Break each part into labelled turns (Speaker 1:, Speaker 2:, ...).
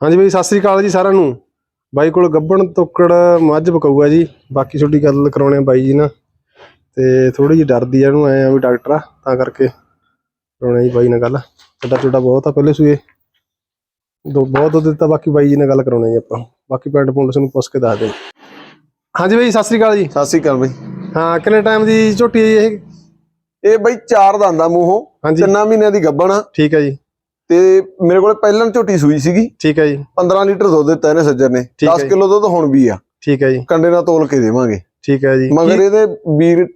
Speaker 1: ਹਾਂਜੀ ਬਾਈ ਸਤਿ ਸ੍ਰੀ ਅਕਾਲ ਜੀ ਸਾਰਿਆਂ ਨੂੰ। ਬਾਈ ਕੋਲ ਗੱਬਣ ਤੋਕੜ ਮੱਝ ਬਕਾਊਗਾ ਜੀ। ਬਾਕੀ ਛੋਟੀ ਗੱਲ ਕਰਾਉਣੇ ਆ ਬਾਈ ਜੀ ਨਾਲ। ਤੇ ਥੋੜੀ ਜਿਹੀ ਡਰਦੀ ਆ ਇਹਨੂੰ ਆਏ ਆ ਵੀ ਡਾਕਟਰ ਆ ਤਾਂ ਕਰਕੇ ਕਰਾਉਣੇ ਜੀ ਬਾਈ ਨਾਲ ਗੱਲ। ਛੋਟਾ ਛੋਟਾ ਬਹੁਤ ਆ ਪਹਿਲੇ ਸੂਏ। ਦੋ ਬਹੁਤ ਦੁੱਧ ਦਿੱਤਾ ਬਾਕੀ ਬਾਈ ਜੀ ਨਾਲ ਗੱਲ ਕਰਾਉਣੇ ਜੀ ਆਪਾਂ। ਬਾਕੀ ਪਿੰਡ ਪੁੰਡ ਨੂੰ ਪੁੱਛ ਕੇ ਦੱਸ ਦੇ ਹਾਂਜੀ ਬਾਈ ਸਤਿ ਸ੍ਰੀ ਅਕਾਲ ਜੀ।
Speaker 2: ਸਤਿ ਸ੍ਰੀ ਅਕਾਲ ਬਈ।
Speaker 1: ਹਾਂ ਕਿੰਨੇ ਟਾਈਮ ਦੀ ਝੋਟੀ ਇਹ?
Speaker 2: ਇਹ ਬਈ ਚਾਰ ਦੰਦਾ ਮੂੰਹੋਂ।
Speaker 1: ਹਾਂਜੀ।
Speaker 2: ਤਿੰਨਾਂ ਮਹੀਨਿਆਂ ਦੀ ਗੱਬਣ ਆ।
Speaker 1: ਠੀਕ ਹੈ ਜੀ।
Speaker 2: ਤੇ ਮੇਰੇ ਕੋਲੇ ਪਹਿਲਾਂ ਝੋਟੀ ਸੂਈ ਸੀਗੀ।
Speaker 1: ਠੀਕ ਹੈ ਜੀ।
Speaker 2: 15 ਲੀਟਰ ਦੁੱਧ ਦਿੱਤਾ ਇਹਨੇ ਸੱਜਰ ਨੇ।
Speaker 1: ਠੀਕ ਹੈ
Speaker 2: 10
Speaker 1: ਜੀ।
Speaker 2: ਕਿਲੋ ਦੁੱਧ ਹੁਣ ਵੀ ਆ।
Speaker 1: ਠੀਕ ਹੈ ਜੀ।
Speaker 2: ਕੰਡੇ ਨਾਲ ਤੋਲ ਕੇ ਦੇਵਾਂਗੇ।
Speaker 1: ਠੀਕ ਹੈ ਜੀ।
Speaker 2: ਮਗਰ ਇਹਦੇ ਵੀਰ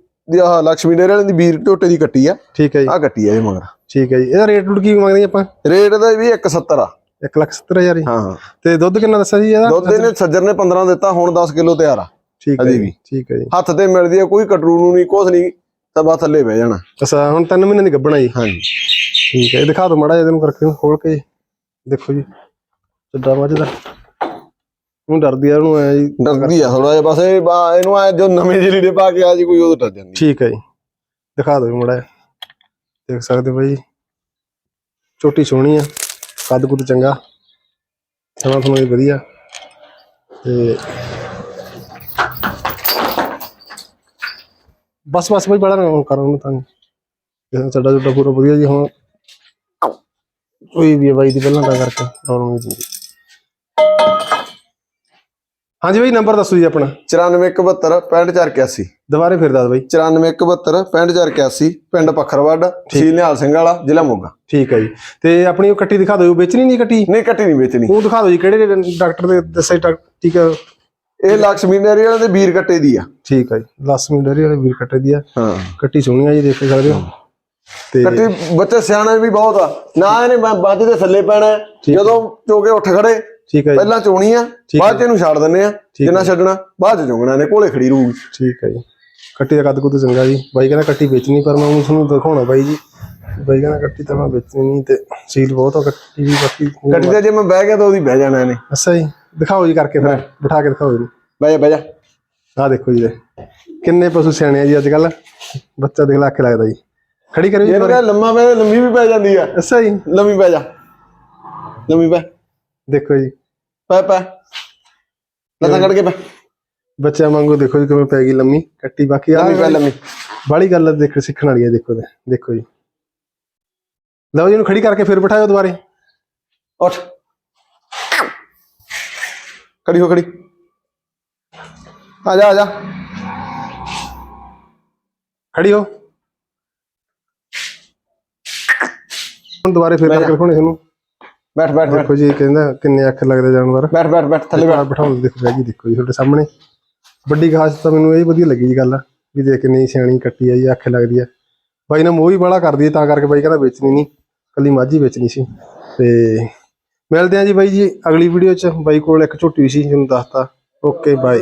Speaker 2: ਆਹ ਲక్ష్ਮੀ ਡੇਰੇ ਵਾਲਿਆਂ ਦੀ ਵੀਰ ਝੋਟੇ ਦੀ ਕੱਟੀ ਆ।
Speaker 1: ਠੀਕ ਹੈ ਜੀ।
Speaker 2: ਆ ਕੱਟੀ ਆ ਇਹ ਮਗਰ।
Speaker 1: ਠੀਕ ਹੈ ਜੀ। ਇਹਦਾ ਰੇਟ ਰੂਟ ਕੀ ਮੰਗਦੇ ਆਪਾਂ?
Speaker 2: ਰੇਟ ਦਾ ਵੀ 170 ਆ।
Speaker 1: 1 ਲੱਖ 70000 ਜੀ।
Speaker 2: ਹਾਂ ਹਾਂ।
Speaker 1: ਤੇ ਦੁੱਧ ਕਿੰਨਾ ਦੱਸਿਆ ਜੀ ਇਹਦਾ?
Speaker 2: ਦੁੱਧ ਇਹਨੇ ਸੱਜਰ ਨੇ 15 ਦਿੱਤਾ ਹੁਣ 10 ਕਿਲੋ ਤਿਆਰ ਆ।
Speaker 1: ਠੀਕ ਹੈ ਜੀ। ਠੀਕ ਹੈ ਜੀ।
Speaker 2: ਹੱਥ ਤੇ ਮਿਲਦੀ ਆ ਕੋਈ ਕਟਰੂ ਨੂੰ ਨਹੀਂ ਕੁਛ ਨਹੀਂ ਤਬਾ ਥੱਲੇ ਬਹਿ ਜਾਣਾ।
Speaker 1: ਅੱਛਾ ਹੁਣ 3 ਮਹੀਨੇ ਦੀ ਗੱਭਣਾ ਜੀ।
Speaker 2: ਹਾਂਜੀ।
Speaker 1: ਠੀਕ ਹੈ ਇਹ ਦਿਖਾ ਦਿਓ ਮਾੜਾ ਜਿਹਾ ਇਹਨੂੰ ਕਰਕੇ ਖੋਲ ਕੇ ਦੇਖੋ ਜੀ ਚੱਡਾ ਮੱਝ ਦਾ। ਉਹ ਡਰਦੀ ਆ ਉਹਨੂੰ ਐ ਜੀ।
Speaker 2: ਡਰਦੀ ਆ ਥੋੜਾ ਜਿਹਾ ਬਸ ਇਹ ਬਾ- ਇਹਨੂੰ ਆ ਜੋ ਨਵੇਂ ਜਿਹੇ ਲੀੜੇ ਪਾ ਕੇ ਆ ਜੀ ਕੋਈ ਉਹ ਡਰ ਜਾਂਦੀ।
Speaker 1: ਠੀਕ ਹੈ ਜੀ। ਦਿਖਾ ਦਿਓ ਮਾੜਾ ਜਿਹਾ। ਦੇਖ ਸਕਦੇ ਹੋ ਬਾਈ ਛੋਟੀ ਸੋਹਣੀ ਆ ਕੱਦ ਕੁੱਦ ਚੰਗਾ। ਸਮਾਂ ਤੁਹਾਨੂੰ ਵੀ ਵਧੀਆ। ਤੇ ਬਸ ਬਸ ਬਾਈ ਬੜਾ ਨਾ ਕਰੋ ਤਾਂ। ਇਹ ਸਾਡਾ ਜੁੱਡਾ ਪੂਰਾ ਵਧੀਆ ਜੀ ਹੁਣ ਕੋਈ ਵੀ ਬਾਈ ਦੀ ਪਹਿਲਾਂ ਤਾਂ ਕਰਕੇ ਪ੍ਰੋਬਲਮ ਨਹੀਂ ਦਿੰਦੀ ਹਾਂਜੀ ਬਾਈ ਨੰਬਰ ਦੱਸੋ ਜੀ ਆਪਣਾ।
Speaker 2: 9471 65481
Speaker 1: ਦੁਬਾਰੇ ਫਿਰ ਦੱਸ ਬਾਈ।
Speaker 2: 9471 65481 ਪਿੰਡ ਪੱਖਰਵੱਡ ਤਹਿਸੀਲ ਨਿਹਾਲ ਸਿੰਘ ਵਾਲਾ ਜ਼ਿਲ੍ਹਾ ਮੋਗਾ।
Speaker 1: ਠੀਕ ਹੈ ਜੀ। ਤੇ ਆਪਣੀ ਉਹ ਕੱਟੀ ਦਿਖਾ ਦਿਓ ਵੇਚਣੀ ਨਹੀਂ ਕੱਟੀ?
Speaker 2: ਨਹੀਂ ਕੱਟੀ ਨਹੀਂ ਵੇਚਣੀ।
Speaker 1: ਉਹ ਦਿਖਾ ਦਿਓ ਜੀ ਕਿਹੜੇ ਡਾਕਟਰ ਦੇ ਡਾਕ- ਠੀਕ ਹੈ
Speaker 2: ਇਹ ਲక్ష్ਮੀ ਡੇਰੀ ਵਾਲੇ ਦੇ ਵੀਰ ਕੱਟੇ ਦੀ ਆ।
Speaker 1: ਠੀਕ ਹੈ ਜੀ ਲਸਮੀ ਡਰੀ ਵਾਲੇ ਵੀਰ ਕੱਟੇ ਦੀ ਆ।
Speaker 2: ਹਾਂ।
Speaker 1: ਕੱਟੀ ਸੋਹਣੀ ਆ ਜੀ ਦੇਖ ਸਕਦੇ ਹੋ ਤੇ
Speaker 2: ਕੱਟੀ ਬੱਚੇ ਸਿਆਣੇ ਵੀ ਬਹੁਤ ਆ। ਨਾ ਇਹਨੇ ਬੱਜ ਦੇ ਥੱਲੇ ਪੈਣਾ। ਜਦੋਂ ਚੋਕੇ ਉੱਠ ਖੜੇ
Speaker 1: ਠੀਕ ਹੈ ਜੀ।
Speaker 2: ਪਹਿਲਾਂ ਚੋਣੀ ਆ ਬਾਅਦ ਚ ਇਹਨੂੰ ਛੱਡ ਦਿੰਨੇ ਆ ਜਿੰਨਾ ਛੱਡਣਾ ਬਾਅਦ ਚ ਚੁੰਗਣਾ ਨੇ ਕੋਲੇ ਖੜੀ ਰਹੂਗੀ।
Speaker 1: ਠੀਕ ਹੈ ਜੀ। ਕੱਟੀ ਦਾ ਕੱਦ ਕੁੱਦ ਚੰਗਾ ਜੀ। ਬਾਈ ਕਹਿੰਦਾ ਕੱਟੀ ਵੇਚਣੀ ਪਰ ਮੈਂ ਉਹਨੂੰ ਤੁਹਾਨੂੰ ਦਿਖਾਉਣਾ ਬਾਈ ਜੀ। ਬਾਈ ਕਹਿੰਦਾ ਕੱਟੀ ਤਾਂ ਮੈਂ ਵੇਚਣੀ ਨਹੀਂ ਤੇ ਸੀਲ ਬਹੁਤ ਆ ਕੱਟੀ ਦੀ ਬਾਕੀ
Speaker 2: ਕੱਟੀ ਤੇ ਜੇ ਮੈਂ ਬਹਿ ਗਿਆ ਤਾਂ ਉਹਦੀ ਬਹਿ ਜਾਣਾ ਇਹਨੇ।
Speaker 1: ਅੱਛਾ ਜੀ ਦਿਖਾਓ ਜੀ ਕਰਕੇ ਫਿਰ ਬਿਠਾ ਕੇ ਦਿਖਾਓ ਜੀ
Speaker 2: ਬਹਿ ਜਾ ਬਹਿ ਜਾ।
Speaker 1: ਆਹ ਦੇਖੋ ਜੀ। ਕਿੰਨੇ ਪਸ਼ੂ ਸਿਆਣੇ ਆ ਜੀ ਅੱਜ ਕੱਲ ਬੱਚਾ ਦੇਖ ਲੱਖ ਲੱਗਦਾ ਜੀ। ਖੜੀ ਕਰਿਓ ਜੀ
Speaker 2: ਲੰਮਾ ਪੈ ਲੰਮੀ ਵੀ ਪੈ ਜਾਂਦੀ ਆ।
Speaker 1: ਅੱਛਾ ਜੀ।
Speaker 2: ਲੰਮੀ ਪੈ ਜਾ। ਲੰਮੀ ਪੈ।
Speaker 1: ਦੇਖੋ ਜੀ।
Speaker 2: ਪੈ ਪੈ। ਲੱਤਾਂ ਕੱਢ ਕੇ ਪੈ।
Speaker 1: ਬੱਚਿਆਂ ਵਾਂਗੂ ਦੇਖੋ ਜੀ ਕਿਵੇਂ ਪੈ ਗਈ ਲੰਮੀ ਕੱਟੀ ਬਾਕੀ ਆ
Speaker 2: ਲੰਮੀ ਪੈ ਲੰਮੀ।
Speaker 1: ਬਾਲੀ ਗੱਲ ਦੇਖ ਸਿੱਖਣ ਵਾਲੀ ਹੈ ਦੇਖੋ ਤੇ ਦੇਖੋ ਜੀ। ਲਓ ਜੀ ਇਹਨੂੰ ਖੜੀ ਕਰਕੇ ਫਿਰ ਬਿਠਾਇਓ ਦੁਬਾਰੇ।
Speaker 2: ਉੱਠ। ਖੜੀ ਹੋ ਖੜੀ। ਆ ਜਾ ਆ ਜਾ।
Speaker 1: ਖੜੀ ਹੋ। ਹੁਣ ਦੁਬਾਰੇ ਫਿਰ ਕਰਕੇ ਦਿਖਾਉਣੇ ਤੁਹਾਨੂੰ?
Speaker 2: ਬੈਠ ਬੈਠ ਬੈਠ।
Speaker 1: ਦੇਖੋ ਜੀ ਕਹਿੰਦਾ ਕਿੰਨੇ ਅੱਖ ਲੱਗਦੇ ਜਾਨਵਰ।
Speaker 2: ਬੈਠ ਬੈਠ ਬੈਠ ਥੱਲੇ ਬੈਠ।
Speaker 1: ਬਿਠਾਉਣ ਦੇਖੋ ਗਈ ਦੇਖੋ ਜੀ ਤੁਹਾਡੇ ਸਾਹਮਣੇ। ਵੱਡੀ ਖਾਸ ਤਾਂ ਮੈਨੂੰ ਇਹ ਵਧੀਆ ਲੱਗੀ ਜੀ ਗੱਲ ਵੀ ਦੇਖ ਕਿੰਨੀ ਸਿਆਣੀ ਕੱਟੀ ਆ ਜੀ ਅੱਖ ਲੱਗਦੀ ਆ। ਬਾਈ ਨੇ ਮੋਹ ਵੀ ਬੜਾ ਕਰਦੀ ਤਾਂ ਕਰਕੇ ਬਾਈ ਕਹਿੰਦਾ ਵੇਚਣੀ ਨਹੀਂ ਕੱਲੀ ਮਾਝੀ ਵੇਚਣੀ ਸੀ। ਤੇ ਮਿਲਦੇ ਆ ਜੀ ਬਾਈ ਜੀ ਅਗਲੀ ਵੀਡੀਓ ਚ ਬਾਈ ਕੋਲ ਇੱਕ ਝੋਟੀ ਸੀ ਜਿਹਨੂੰ ਦੱਸਤਾ। Okay bye